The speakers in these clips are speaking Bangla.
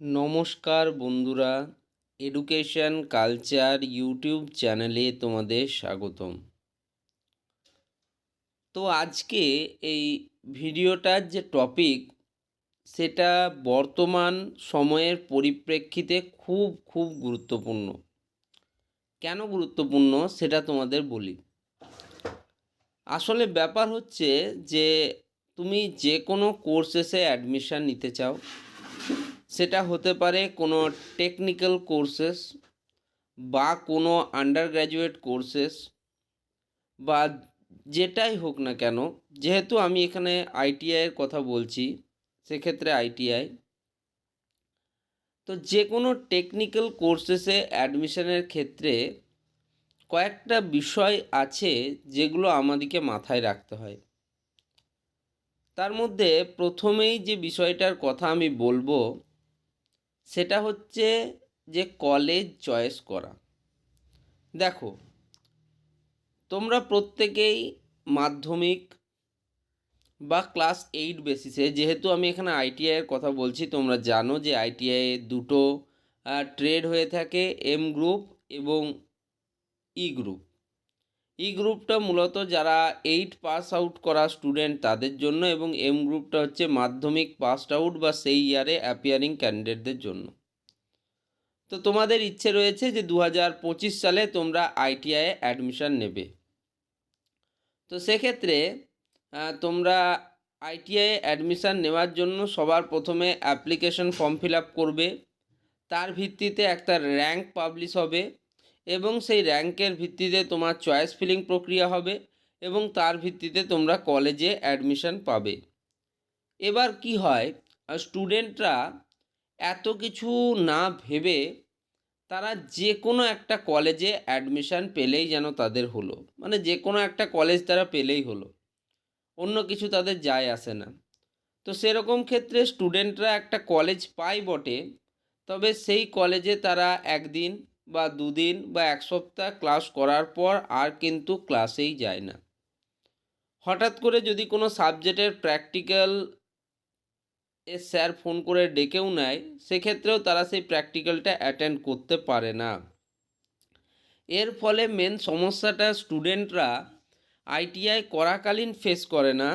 নমস্কার বন্ধুরা এডুকেশন কালচার ইউটিউব চ্যানেলে তোমাদের স্বাগতম। তো আজকে এই ভিডিওটার যে টপিক সেটা বর্তমান সময়ের পরিপ্রেক্ষিতে খুব খুব গুরুত্বপূর্ণ। কেন গুরুত্বপূর্ণ সেটা তোমাদের বলি। আসলে ব্যাপার হচ্ছে যে, তুমি যে কোনো কোর্সেসে অ্যাডমিশান নিতে চাও। সেটা হতে পারে কোনো টেকনিক্যাল কোর্সেস বা কোনো আন্ডার গ্র্যাজুয়েট কোর্সেস বা যেটাই হোক না কেন, যেহেতু আমি এখানে আইটিআইয়ের কথা বলছি, সেক্ষেত্রে আইটিআই তো যে কোনো টেকনিক্যাল কোর্সেসে অ্যাডমিশনের ক্ষেত্রে কয়েকটা বিষয় আছে যেগুলো আমাদেরকে মাথায় রাখতে হয়। তার মধ্যে প্রথমেই যে বিষয়টার কথা আমি বলব সেটা হচ্ছে যে কলেজ চয়েস করা। দেখো, তোমরা প্রত্যেকেই মাধ্যমিক বা ক্লাস এইট বেসিসে যেহেতু আমি এখানে আইটিআইয়ের কথা বলছি, তোমরা জানো যে আইটিআই দুটো ট্রেড হয়ে থাকে এম গ্রুপ এবং ই গ্রুপ ই গ্রুপটা মূলত যারা এইট পাস আউট করা স্টুডেন্ট তাদের জন্য এবং এম গ্রুপটা হচ্ছে মাধ্যমিক পাসড আউট বা সেই ইয়ারে অ্যাপিয়ারিং ক্যান্ডিডেটদের জন্য। তো তোমাদের ইচ্ছে রয়েছে যে দু হাজার পঁচিশ সালে তোমরা আইটিআইয়ে অ্যাডমিশান নেবে। তো সেক্ষেত্রে তোমরা আইটিআইয়ে অ্যাডমিশান নেওয়ার জন্য সবার প্রথমে অ্যাপ্লিকেশন ফর্ম ফিল আপ করবে। তার ভিত্তিতে একটা র্যাঙ্ক পাবলিশ হবে। এবং সেই র্যাঙ্কের ভিত্তিতে তোমার চয়েস ফিলিং প্রক্রিয়া হবে এবং তার ভিত্তিতে তোমরা কলেজে অ্যাডমিশন পাবে। এবার কি হয়? স্টুডেন্টরা এত কিছু না ভেবে তারা যে কোনো একটা কলেজে অ্যাডমিশান পেলেই যেন তাদের হলো। মানে যে কোনো একটা কলেজ তারা পেলেই হলো। অন্য কিছু তাদের যায় আসে না। তো সেরকম ক্ষেত্রে স্টুডেন্টরা একটা কলেজ পায় বটে, তবে সেই কলেজে তারা একদিন বা দুদিন বা এক সপ্তাহ ক্লাস করার পর আর কিন্তু ক্লাসেই যায় না। হঠাৎ করে যদি কোনো সাবজেক্টের প্র্যাকটিক্যাল এ স্যার ফোন করে ডেকেও নেয়, সেক্ষেত্রেও তারা সেই প্র্যাকটিক্যালটা অ্যাটেন্ড করতে পারে না। এর ফলে মেন সমস্যাটা স্টুডেন্টরা আইটিআই করাকালীন ফেস করে না,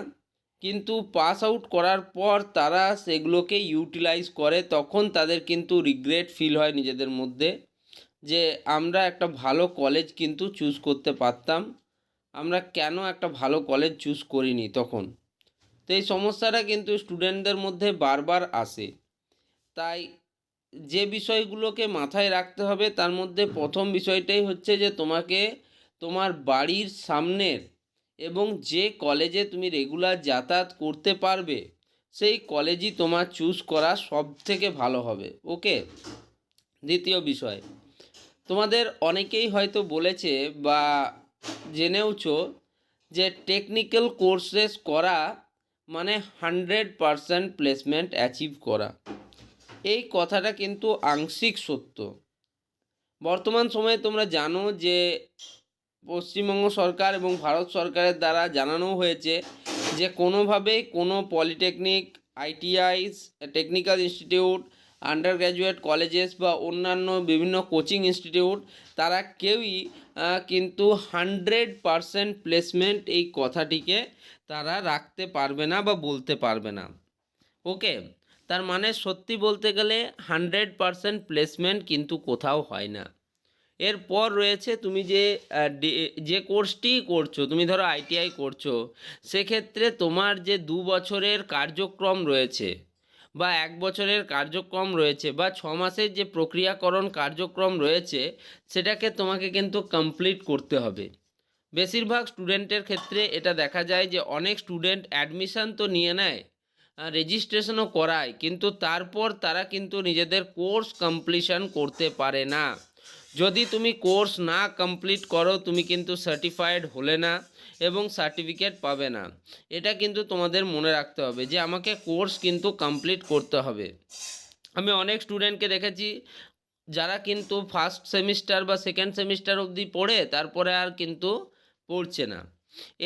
কিন্তু পাস আউট করার পর তারা সেগুলোকে ইউটিলাইজ করে, তখন তাদের কিন্তু রিগ্রেট ফিল হয় নিজেদের মধ্যে। যে আমরা একটা ভালো কলেজ কিন্তু চুজ করতে পারতাম। আমরা কেন একটা ভালো কলেজ চুজ করিনি তখন? তো এই সমস্যাটা কিন্তু স্টুডেন্টদের মধ্যে বারবার আসে। তাই যে বিষয়গুলোকে মাথায় রাখতে হবে, তার মধ্যে প্রথম বিষয়টাই হচ্ছে যে তোমাকে তোমার বাড়ির সামনের এবং যে কলেজে তুমি রেগুলার যাতায়াত করতে পারবে, সেই কলেজই তোমার চুজ করা সব থেকে ভালো হবে। ওকে দ্বিতীয় বিষয়। তোমাদের অনেকেই হয়তো বলেছে বা জেনেওছো যে টেকনিক্যাল কোর্সেস করা মানে হান্ড্রেড পারসেন্ট প্লেসমেন্ট অ্যাচিভ করা। এই কথাটা কিন্তু আংশিক সত্য। বর্তমান সময়ে তোমরা জানো যে পশ্চিমবঙ্গ সরকার এবং ভারত সরকারের দ্বারা জানানো হয়েছে যে কোনোভাবেই কোনো polytechnic ITIs technical institute undergraduate colleges বা অন্যান্য বিভিন্ন কোচিং ইনস্টিটিউট তারা কেউই কিন্তু হান্ড্রেড পারসেন্ট প্লেসমেন্ট এই কথাটিকে তারা রাখতে পারবে না বা বলতে পারবে না। ওকে তার মানে সত্যি বলতে গেলে হান্ড্রেড পারসেন্ট প্লেসমেন্ট কিন্তু কোথাও হয় না। এরপর রয়েছে তুমি যে যে কোর্সটি করছ, তুমি ধরো আইটিআই করছ, সেক্ষেত্রে তোমার যে দু বছরের কার্যক্রম রয়েছে বা এক বছরের কার্যক্রম রয়েছে বা ছ মাসের যে প্রক্রিয়াকরণ কার্যক্রম রয়েছে, সেটাকে তোমাকে কিন্তু কমপ্লিট করতে হবে। বেশিরভাগ স্টুডেন্টের ক্ষেত্রে এটা দেখা যায় যে অনেক স্টুডেন্ট অ্যাডমিশান তো নিয়ে নেয় রেজিস্ট্রেশনও করায়, কিন্তু তারপর তারা কিন্তু নিজেদের কোর্স কমপ্লিশন করতে পারে না। যদি তুমি কোর্স না কমপ্লিট করো, তুমি কিন্তু সার্টিফাইড হলে না এবং সার্টিফিকেট পাবে না। এটা কিন্তু তোমাদের মনে রাখতে হবে যে আমাকে কোর্স কিন্তু কমপ্লিট করতে হবে। আমি অনেক স্টুডেন্টকে দেখেছি, যারা কিন্তু ফার্স্ট সেমিস্টার বা সেকেন্ড সেমিস্টার অবধি পড়ে, তারপরে আর কিন্তু পড়ছে না।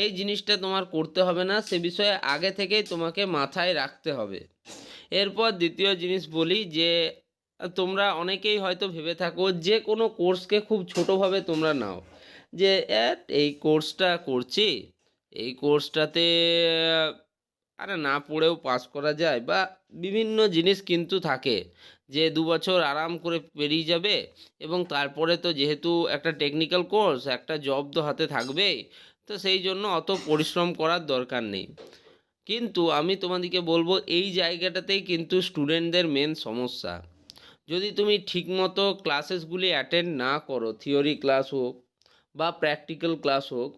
এই জিনিসটা তোমার করতে হবে না, সে বিষয়ে আগে থেকেই তোমাকে মাথায় রাখতে হবে। এরপর দ্বিতীয় জিনিস বলি যে তোমরা অনেকেই হয়তো ভেবে থাকো যে কোনো কোর্সকে খুব ছোটোভাবে তোমরা নাও। যে "এট, এই কোর্সটা করছি। এই কোর্সটাতে আরে না পড়েও পাস করা যায়। বা বিভিন্ন জিনিস কিন্তু থাকে যে দু বছর আরাম করে পেরিয়ে যাবে এবং তারপরে তো যেহেতু একটা টেকনিক্যাল কোর্স একটা জব তো হাতে থাকবেই তো সেই জন্য অত পরিশ্রম করার দরকার নেই। কিন্তু আমি তোমাদেরকে বলব এই জায়গাটাতেই কিন্তু স্টুডেন্টদের মেন সমস্যা। যদি তুমি ঠিকমতো ক্লাসেসগুলি অ্যাটেন্ড না করো থিওরি ক্লাস হোক বা প্র্যাকটিক্যাল ক্লাস হোক,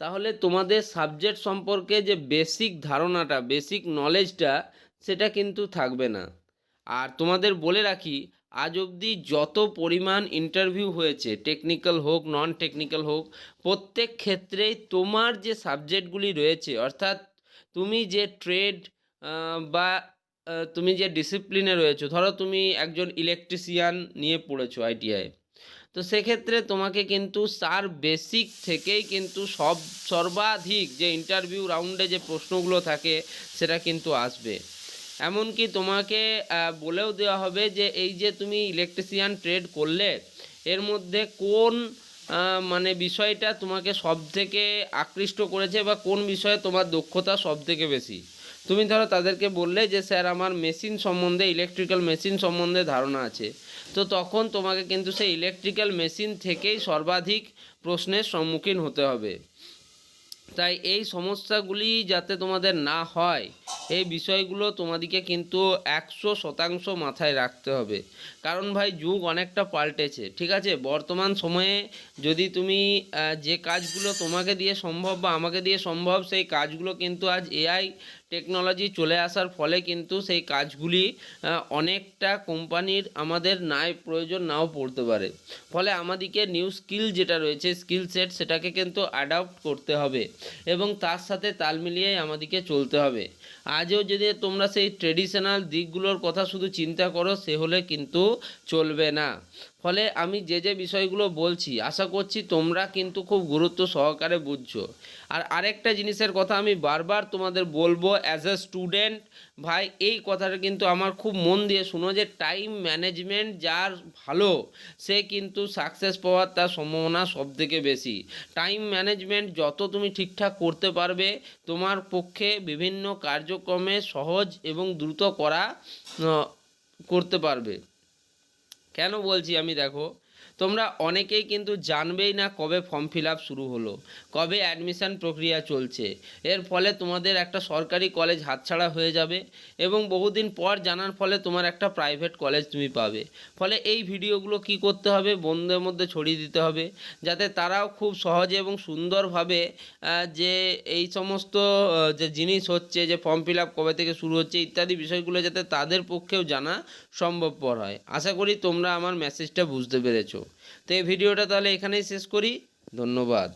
তাহলে তোমাদের সাবজেক্ট সম্পর্কে যে বেসিক ধারণাটা বেসিক নলেজটা সেটা কিন্তু থাকবে না। আর তোমাদের বলে রাখি, আজ অবধি যত পরিমাণ ইন্টারভিউ হয়েছে টেকনিক্যাল হোক নন টেকনিক্যাল হোক, প্রত্যেক ক্ষেত্রেই তোমার যে সাবজেক্টগুলি রয়েছে, অর্থাৎ তুমি যে ট্রেড বা তুমি যে ডিসিপ্লিনে রয়েছো, ধরো তুমি একজন ইলেকট্রিশিয়ান নিয়ে পড়েছো আইটিআই তো সেক্ষেত্রে তোমাকে কিন্তু তার বেসিক থেকেই কিন্তু সব, সর্বাধিক যে ইন্টারভিউ রাউন্ডে যে প্রশ্নগুলো থাকে, সেটা কিন্তু আসবে। এমনকি তোমাকে বলেও দেওয়া হবে যে এই যে তুমি ইলেকট্রিশিয়ান ট্রেড করলে, এর মধ্যে কোন মানে বিষয়টা তোমাকে সব থেকে আকৃষ্ট করেছে বা কোন বিষয়ে তোমার দক্ষতা সব থেকে বেশি? তুমি ধরো তাদেরকে বললে যে, স্যার, আমার মেশিন সম্বন্ধে ইলেকট্রিক্যাল মেশিন সম্বন্ধে ধারণা আছে। তো তখন তোমাকে কিন্তু সেই ইলেকট্রিক্যাল মেশিন থেকেই সর্বাধিক প্রশ্নের সম্মুখীন হতে হবে। তাই এই সমস্যাগুলি যাতে তোমাদের না হয় এই বিষয়গুলো তোমাদেরকে কিন্তু একশো শতাংশ মাথায় রাখতে হবে। কারণ ভাই, যুগ অনেকটা পাল্টেছে, ঠিক আছে? বর্তমান সময়ে যদি তুমি যে কাজগুলো তোমাকে দিয়ে সম্ভব বা আমাকে দিয়ে সম্ভব, সেই কাজগুলো কিন্তু আজ এআই টেকনোলজি চলে আসার ফলে কিন্তু সেই কাজগুলি অনেকটা কোম্পানির আমাদের নাই প্রয়োজন নাও পড়তে পারে। ফলে আমাদেরকে নিউ স্কিল যেটা রয়েছে স্কিল সেট সেটাকে কিন্তু অ্যাডাপ্ট করতে হবে এবং তার সাথে তাল মিলিয়ে আমাদেরকে চলতে হবে। আজও যদি তোমরা সেই ট্রেডিশনাল দিকগুলোর কথা শুধু চিন্তা করো, সে হলে কিন্তু চলবে না। ফলে আমি যে যে বিষয়গুলো বলছি, আশা করছি তোমরা কিন্তু খুব গুরুত্ব সহকারে বুঝছ। আর আরেকটা জিনিসের কথা আমি বারবার তোমাদের বলব অ্যাজ এ স্টুডেন্ট ভাই, এই কথাটা কিন্তু আমার খুব মন দিয়ে শুনো যে টাইম ম্যানেজমেন্ট যার ভালো, সে কিন্তু সাকসেস পাওয়ার তার সম্ভাবনা সব থেকে বেশি। টাইম ম্যানেজমেন্ট যত তুমি ঠিকঠাক করতে পারবে, তোমার পক্ষে বিভিন্ন কার্যক্রমে সহজ এবং দ্রুত করা করতে পারবে। কেন বলছি আমি দেখো? তোমরা অনেকেই কিন্তু জানবেই না কবে ফর্ম ফিল আপ শুরু হলো, কবে অ্যাডমিশান প্রক্রিয়া চলছে। এর ফলে তোমাদের একটা সরকারি কলেজ হাতছাড়া হয়ে যাবে এবং বহুদিন পর জানার ফলে তোমার একটা প্রাইভেট কলেজ তুমি পাবে। ফলে এই ভিডিওগুলো কি করতে হবে বন্ধুদের মধ্যে ছড়িয়ে দিতে হবে, যাতে তারাও খুব সহজে এবং সুন্দরভাবে যে এই সমস্ত যে জিনিস হচ্ছে, যে ফর্ম ফিল আপ কবে থেকে শুরু হচ্ছে ইত্যাদি বিষয়গুলো যাতে তাদের পক্ষেও জানা সম্ভবপর হয়। আশা করি তোমরা আমার মেসেজটা বুঝতে পেরেছ। তো এই ভিডিওটা তাহলে এখানেই শেষ করি। ধন্যবাদ।